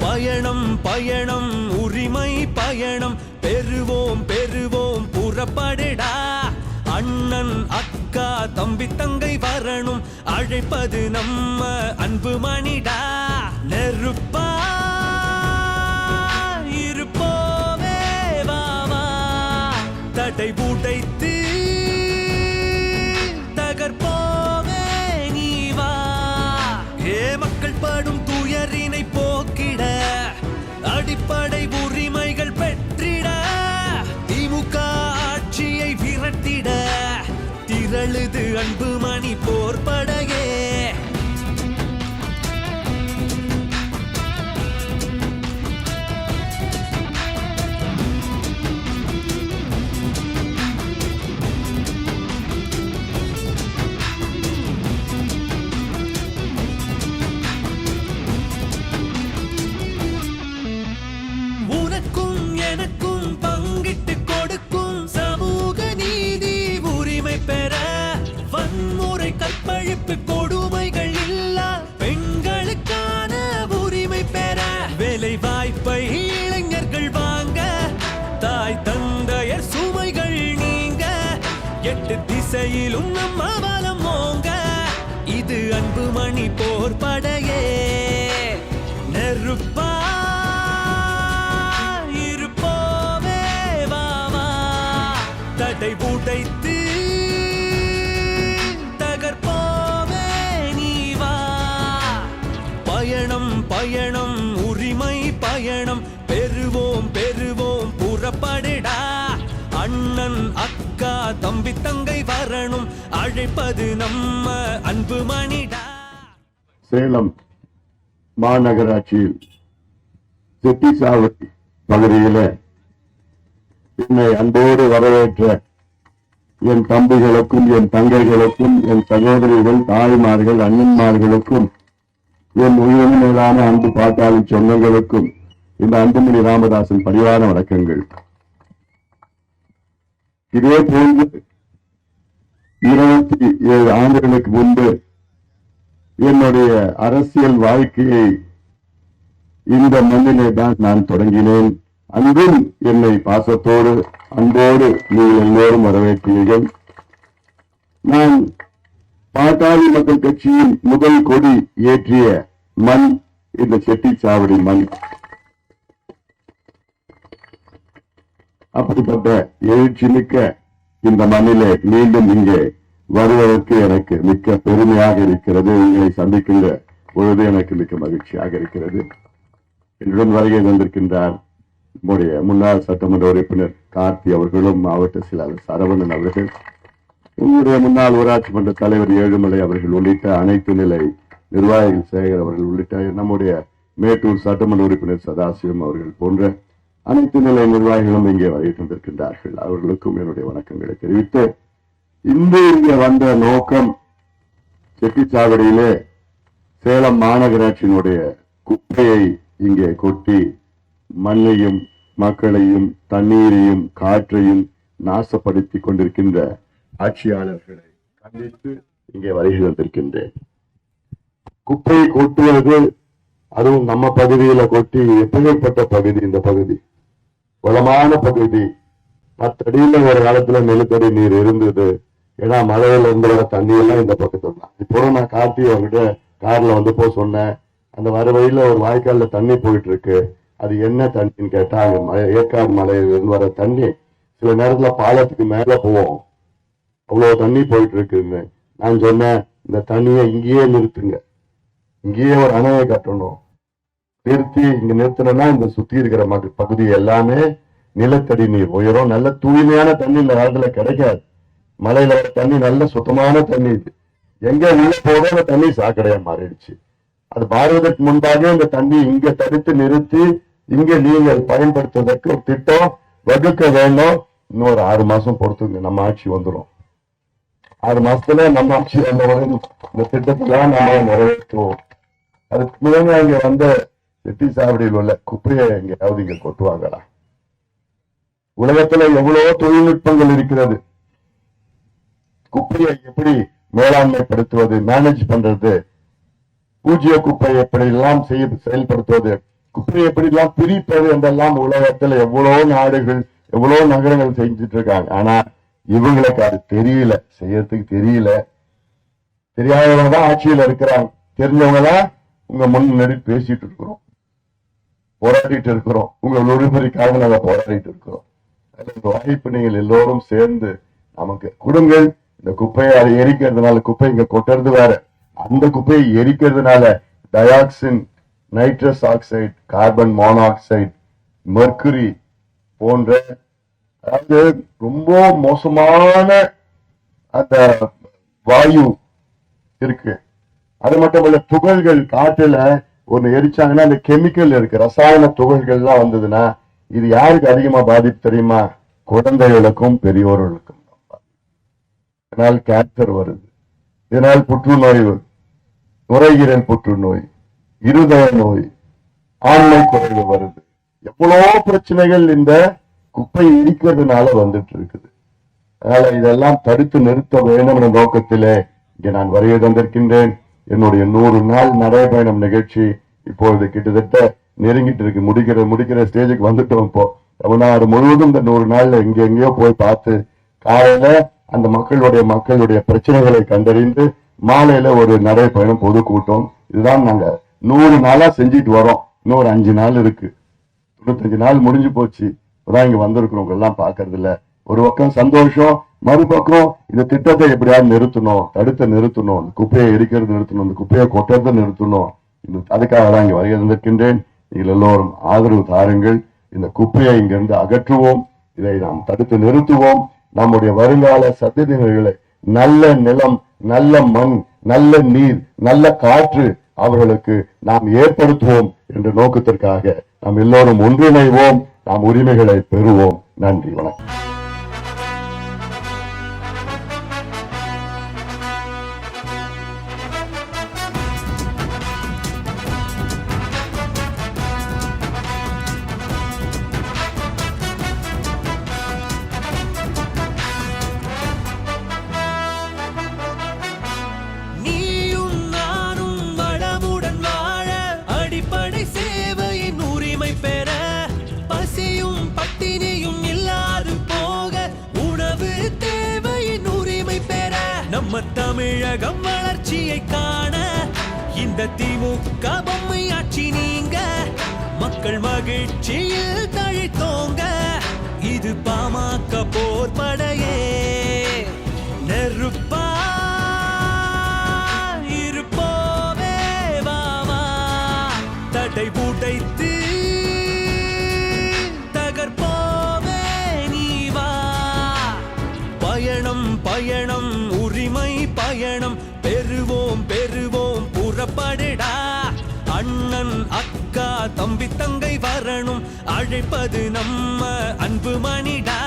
பயணம் பயணம் உரிமை பயணம். பெறுவோம் பெறுவோம் புறப்படடா. அண்ணன் அக்கா தம்பி தங்கை வரணும். அழைப்பது நம்ம அன்பு மணிடா. நெருப்பா எட்டு திசையிலும் நம்ம பலம் ஓங்க இது அன்பு மணி போர் படையே. நெருப்பா இருப்போவே வாவா தடை பூட்டை தம்பி தங்கை வரணும் அழைப்பது நம்ம அன்பு மணிடா. சேலம் மாநகராட்சியில் செட்டிசாவடி பகுதியில என்னை அன்போடு வரவேற்ற என் தம்பிகளுக்கும் என் தங்கைகளுக்கும் என் சகோதரிகள் தாய்மார்கள் அண்ணன்மார்களுக்கும் என் உயிரின் மேலான அன்பு பாட்டாளி சொந்தங்களுக்கும் இந்த அன்புமணி ராமதாசன் பரிவார வணக்கங்கள். இதே போன்று இருபத்தி ஏழு ஆண்டுகளுக்கு முன்பு என்னுடைய அரசியல் வாழ்க்கையை இந்த மண்ணிலே தான் நான் தொடங்கினேன். அன்றும் என்னை பாசத்தோடு அன்போடு நீங்கள் எல்லோரும் வரவேற்றீர்கள் நான் பாட்டாளி மக்கள் கட்சியின் முதல் கொடி ஏற்றிய மண் இந்த செட்டிச்சாவடி மண். அப்படிப்பட்ட எழுச்சி மிக்க இந்த மண்ணிலே மீண்டும் இங்கே வருவதற்கு எனக்கு மிக்க பெருமையாக இருக்கிறது. உங்களை சந்திக்கின்ற பொழுது எனக்கு மிக்க மகிழ்ச்சியாக இருக்கிறது. என்னுடன் வருகை வந்திருக்கின்றார் நம்முடைய முன்னாள் சட்டமன்ற உறுப்பினர் கார்த்தி அவர்களும் மாவட்ட செயலாளர் சரவணன் அவர்கள் உங்களுடைய முன்னாள் ஊராட்சி மன்ற தலைவர் ஏழுமலை அவர்கள் உள்ளிட்ட அனைத்து நிலை நிர்வாகிகள் சேகர் அவர்கள் உள்ளிட்ட நம்முடைய மேட்டூர் சட்டமன்ற உறுப்பினர் சதாசிவம் அவர்கள் போன்ற அனைத்து நிலை நிர்வாகிகளும் இங்கே வருகை தந்திருக்கின்றார்கள். அவர்களுக்கும் என்னுடைய வணக்கங்களை தெரிவித்து இன்று இங்கே வந்த நோக்கம் செட்டிச்சாவடியிலே சேலம் மாநகராட்சியினுடைய குப்பையை இங்கே கொட்டி மண்ணையும் மக்களையும் தண்ணீரையும் காற்றையும் நாசப்படுத்தி கொண்டிருக்கின்ற ஆட்சியாளர்களை கண்டித்து இங்கே வருகை வந்திருக்கின்றேன் குப்பையை கொட்டுவது அதுவும் நம்ம பகுதியில கொட்டி எப்படிப்பட்ட பகுதி இந்த பகுதி? வளமான பகுதி. பத்தடியில ஒரு காலத்துல நிலத்தடி நீர் இருந்தது. ஏன்னா மழையில இருந்து வர இந்த பக்கத்துல தான். இப்போ நான் கார்த்தி அவங்ககிட்ட கார்ல வந்து போ சொன்னேன். அந்த வர வழியில ஒரு வாய்க்கால்ல தண்ணி போயிட்டு இருக்கு அது என்ன தண்ணின்னு கேட்டா அங்க ஏற்காடு மலையிலிருந்து வர தண்ணி. சில நேரத்துல பாலத்துக்கு மேல போவோம். அவ்வளவு தண்ணி போயிட்டு இருக்குன்னு நான் சொன்னேன் இந்த தண்ணியை இங்கேயே நிறுத்துங்க. இங்கேயே ஒரு அணையை கட்டணும். நிறுத்தி இங்க நிறுத்தினா இந்த சுத்தி இருக்கிற மக- பகுதி எல்லாமே நிலத்தடி நீர் உயரும் நல்ல தூய்மையான தண்ணி இந்த காலத்துல கிடைக்காது. மலையில தண்ணி நல்ல சுத்தமான தண்ணி இது. எங்க உள்ள போதோ அந்த தண்ணி சாக்கடையா மாறிடுச்சு. அது மாறுவதற்கு முன்பாக இந்த தண்ணி இங்க தடுத்து நிறுத்தி இங்க நீங்கள் பயன்படுத்துவதற்கு ஒரு திட்டம் வகுக்க வேண்டும். இன்னும் ஒரு ஆறு மாசம் பொறுத்துங்க நம்ம ஆட்சி வந்துரும். ஆறு மாசத்துல நம்ம ஆட்சி வந்த இந்த திட்டத்தெல்லாம் நம்ம நிறைவேற்றுவோம். அதுக்கு முன்னாடி இங்க வந்த வெட்டி சாவடியில் உள்ள குப்பையை எங்கேயாவது இங்க கொட்டுவாங்களா? உலகத்துல எவ்வளவோ தொழில்நுட்பங்கள் இருக்கிறது. குப்பையை எப்படி மேலாண்மைப்படுத்துவது மேனேஜ் பண்றது பூஜ்ய குப்பை எப்படி எல்லாம் செய்ய செயல்படுத்துவது குப்பையை எல்லாம் பிரிப்பது என்றெல்லாம் உலகத்துல எவ்வளவு நாடுகள் எவ்வளவு நகரங்கள் செஞ்சுட்டு இருக்காங்க. ஆனா இவங்களுக்கு அது தெரியல. செய்யறதுக்கு தெரியல. தெரியாதவங்க தான் ஆட்சியில இருக்கிறாங்க. தெரிஞ்சவங்க தான் உங்க முன்னாடி பேசிட்டு இருக்கிறோம். போராடிட்டு இருக்கிறோம். உங்கள் உரிமைக்காக நாங்கள் போராடிட்டு இருக்கிறோம். இந்த வாய்ப்பு நீங்கள் எல்லோரும் சேர்ந்து நமக்கு கொடுங்கள். இந்த குப்பையை அதை எரிக்கிறதுனால குப்பை இங்க கொட்டுறது வேற. அந்த குப்பையை எரிக்கிறதுனால dioxin nitrous oxide carbon monoxide mercury போன்ற அதாவது ரொம்ப மோசமான அந்த வாயு இருக்கு. அது மட்டும் இல்ல துகள்கள் காட்டுல ஒண்ணு எரிச்சாங்கன்னா அந்த கெமிக்கல் இருக்கு. ரசாயன துகள்கள்லாம் வந்ததுன்னா இது யாருக்கு அதிகமா பாதிப்பு தெரியுமா? குழந்தைகளுக்கும் பெரியோர்களுக்கும். இதனால் கேன்சர் வருது. இதனால் புற்றுநோய் வருது. நுரையீரல் புற்றுநோய் இருதய நோய் ஆண்மை குறைவு வருது. எவ்வளோ பிரச்சனைகள் இந்த குப்பை எரிக்கிறதுனால வந்துட்டு இருக்குது. அதனால இதெல்லாம் தடுத்து நிறுத்த வேண்டும் என்ற நோக்கத்திலே இங்கே நான் வருகை தந்திருக்கின்றேன். என்னுடைய நூறு நாள் நடைபயணம் நிகழ்ச்சி இப்பொழுது கிட்டத்தட்ட நெருங்கிட்டு இருக்கு. முடிக்கிற முடிக்கிற ஸ்டேஜுக்கு வந்துட்டோம் இப்போ. தமிழ்நாடு முழுவதும் இந்த நூறு நாள்ல எங்க எங்கேயோ போய் பார்த்து காலையில அந்த மக்களுடைய மக்களுடைய பிரச்சனைகளை கண்டறிந்து மாலையில ஒரு நடைபயணம் பொதுக்கூட்டம். இதுதான் நாங்க நூறு நாளா செஞ்சுட்டு வரோம். இன்னொரு அஞ்சு நாள் இருக்கு. தொண்ணூத்தஞ்சு நாள் முடிஞ்சு போச்சு. இப்பதான் இங்க வந்திருக்கிறவங்க எல்லாம் பாக்குறது இல்ல ஒரு பக்கம் சந்தோஷம் மறுபக்கம் இந்த திட்டத்தை எப்படியாவது நிறுத்தணும் தடுத்து நிறுத்தணும் இந்த குப்பையை எரிக்கிறது நிறுத்தணும் இந்த குப்பையை கொட்டுறதை நிறுத்தணும். அதுக்காக தான் இங்கே வருகை நீங்கள் எல்லோரும் ஆதரவு தாருங்கள். இந்த குப்பையை இங்கிருந்து அகற்றுவோம். இதை நாம் தடுத்து நிறுத்துவோம். நம்முடைய வருங்கால சந்ததியினர்களை நல்ல நிலம் நல்ல மண் நல்ல நீர் நல்ல காற்று அவர்களுக்கு நாம் ஏற்படுத்துவோம் என்ற நோக்கத்திற்காக நாம் எல்லோரும் ஒன்றிணைவோம். நாம் உரிமைகளை பெறுவோம். நன்றி வணக்கம். நம்ம தமிழகம் வளர்ச்சியை காண இந்த திமுக பொம்மை ஆட்சி நீங்க மக்கள் மகிழ்ச்சியில் தழைத்தோங்க. இது பாமக போர் அண்ணன் அக்கா தம்பி தங்கை வரணும். அழைப்பது நம்ம அன்பு மணிடா.